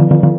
อิ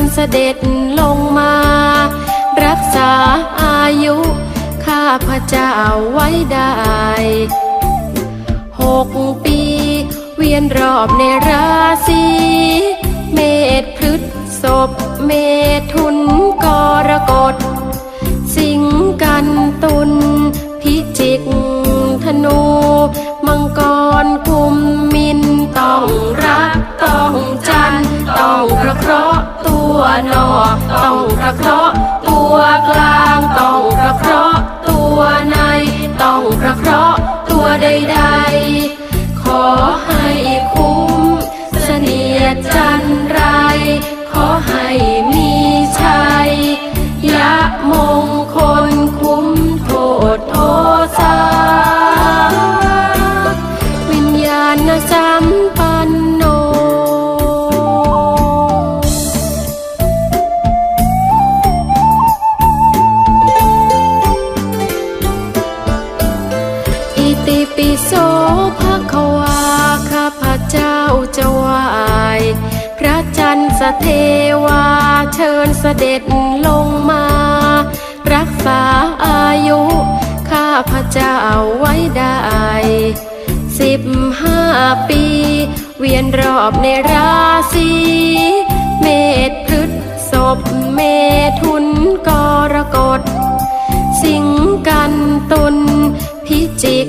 ญเสด็จลงมา รักษาอายุข้าพระเจ้าไว้ได้หกปี เวียนรอบในราศีเมษพฤษภเมถุนกรกฎ สิงกันตุลพิจิกธนู ตัว ภะควาข้าพระเจ้าจะไหวพระจันทร์สเทวาเชิญเสด็จลงมา รักษาอายุข้าพระเจ้าไว้ได้สิบห้าปี เวียนรอบในราศีเมษพฤษภเมถุนกรกฎ สิงกันตุลพิจิก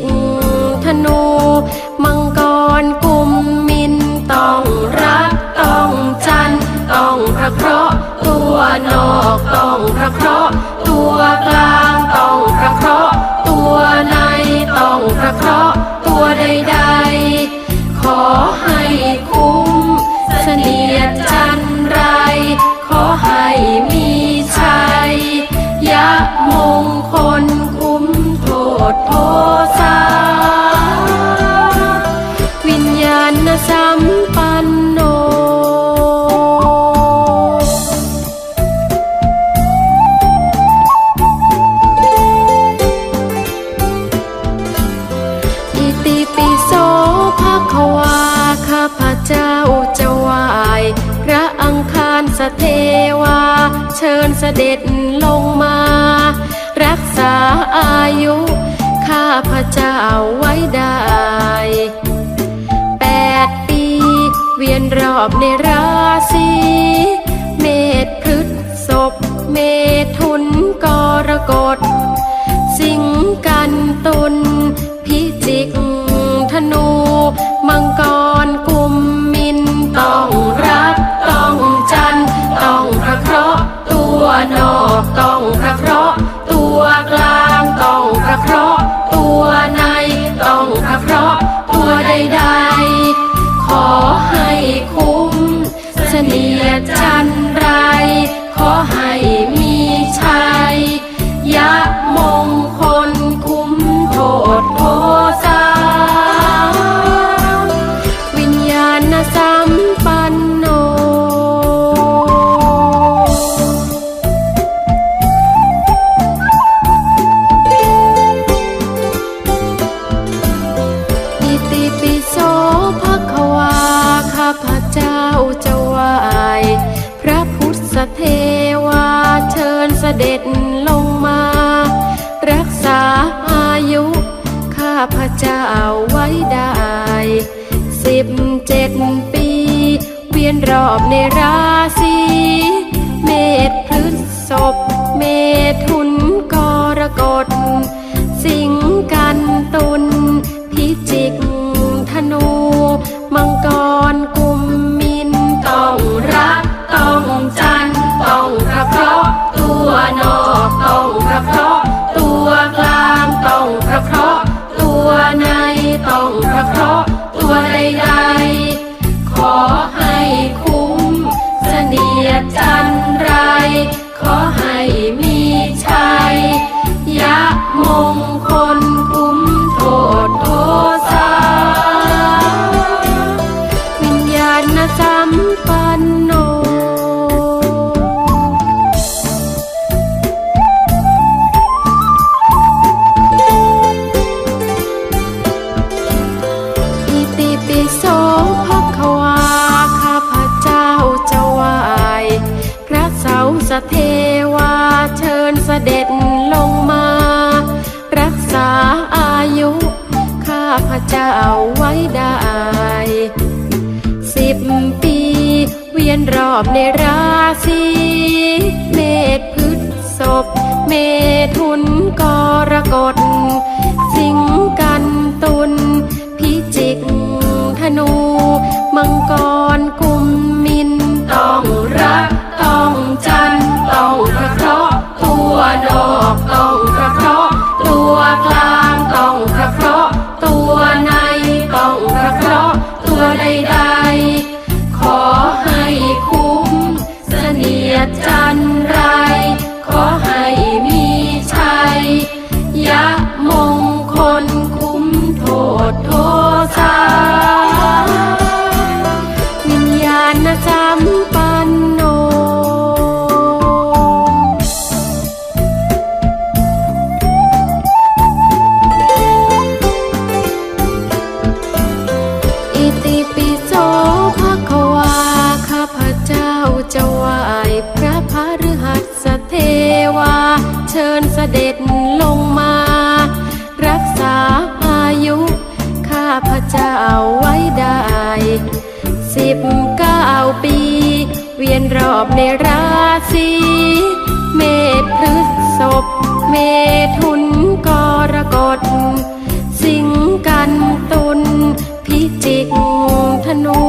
วนอกต้องพระเคราะห์ตัวกลางต้องพระเคราะห์ตัวในต้องพระเคราะห์ตัวใด ชิญเสด็จลงมา รักษาอายุ ข้าพระเจ้าไว้ได้แปดปี เวียนรอบในราศีเมษพฤษภเมถุนกรกฎ สิงกันตุลพิจิกธนู มังกรกุมมินต้องรักต้อง ตัวนอกต้องพระเคราะห์ตัวกลางต้องพระเคราะห์ตัวในต้องพระเคราะห์ตัวใดๆ ขอให้คุ้มเสนียจันไร ขอให้มีชัยยะมงคลคุ้มโทษโทษาวิญญาณสัมปันาอายุข้าพระเจ้าไว้ได้สิบเจ็ดปี เวียนรอบในราศีเมษพฤษภเมถุนกรกฎสิงกันตุล ราศีเมษพฤษภเมถุนกรกฎสิงกันตุลพิจิกธนู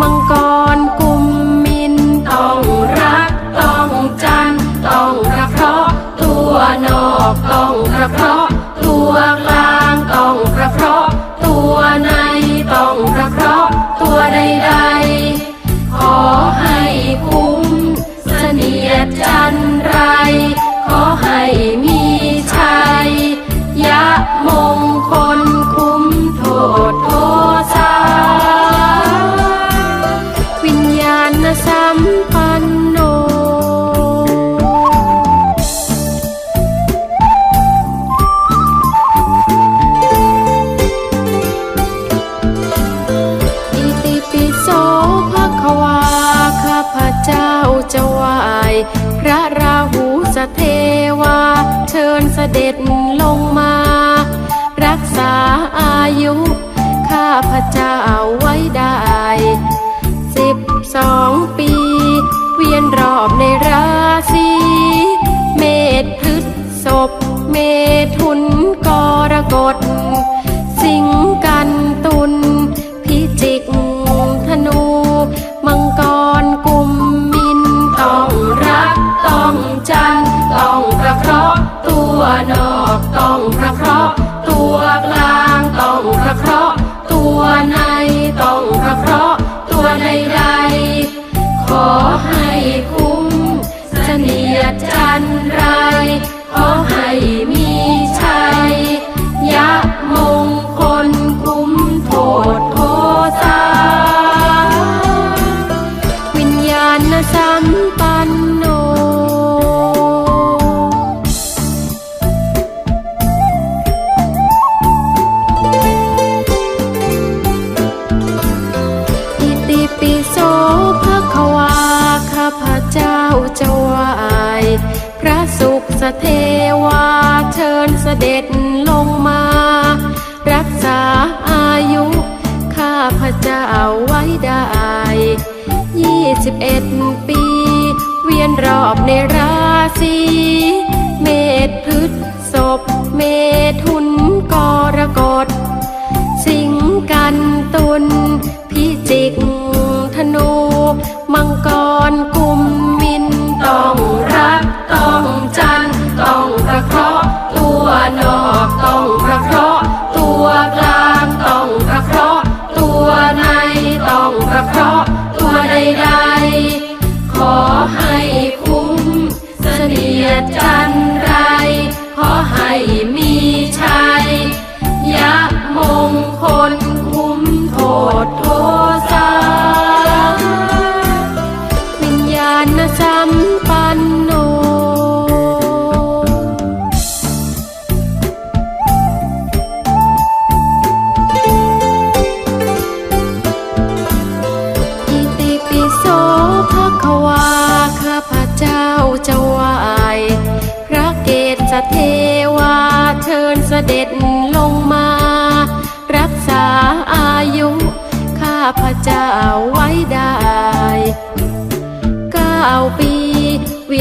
มังกรกุมมินต้องรักต้องจันต้องระเคราะตัวนอกต้องระเคราะตัวกล เอาไว้ได้สิบสองปี เวียนรอบในรัก เทวาเชิญเสด็จลงมา รักษาอายุ ข้าพระเจ้าไว้ได้ยี่สิบเอ็ดปี เวียนรอบในราศีเมษพฤษศพเมถุนกรกฎสิงกันตุน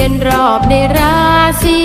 เป็นรอบในราศี